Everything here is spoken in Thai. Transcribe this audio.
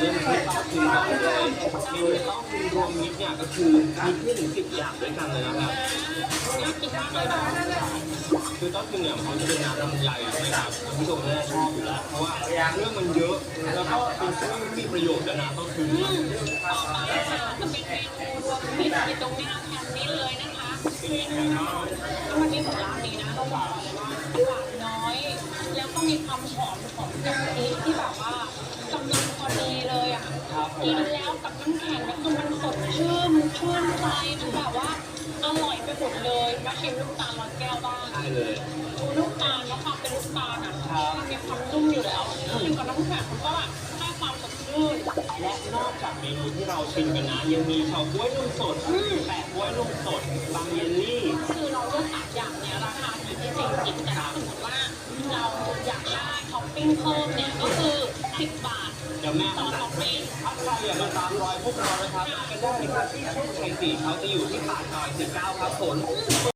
เริ่มที่ต้าคืนก่อนเลยเมนูเต้าคืนรวมมิตรเนี่ยก็คือมีขึ้นถึงสิบอย่างด้วยกันเลยนะครับคือต้าคืนเนี่ยเขาจะเป็นน้ำลำไยนะครับคุณผู้ชมน่าชอบอยู่แล้วเพราะว่าเรื่องมันเยอะแล้วก็เป็นเรื่องที่มีประโยชน์ด้วยนะเต้าคืนอืมต่อไปค่ะจะเป็นเมนูรวมมิตรอยู่ตรงหน้าแผ่นนี้เลยนะคะเมนูวันนี้ของร้านนี้นะต้องบอกเลยว่าหวานน้อย แล้วก็มีความหอมของกะทิที่แบบว่า กิมนแล้วกับน้ำแข็งก็คือมันสดชื่นชื่นใจมันแบบว่าอร่อยไปหมดเลยมาชิมลูกตาลร้อยแก้วบ้างได้เลยลูกตาลแล้วความเป็นลูกตาลอะมันมีความนุ่มอยู่แล้วกินกับน้ำแข็งมันก็แบบให้ความสดชื่นและนอกจากเมนูที่เราชิมกันนะยังมีเฉาก๊วยนมสดแปะก๊วยนมสดบางเยลลี่คือเราเลือกสามอย่างเนี่ยราคาดีที่จริงจริงแต่ถ้าสมมติว่าเราอยากได้ท็อปปิ้งเพิ่มเนี่ยก็คือ10บาท เดี๋ยวแม่ต่อทำท็องถ้าใครอยากมาตามรอยพวกเรานะครับมากันได้ที่โชคชัยสี่เขาจะอยู่ที่ปากซอย19 ครับผม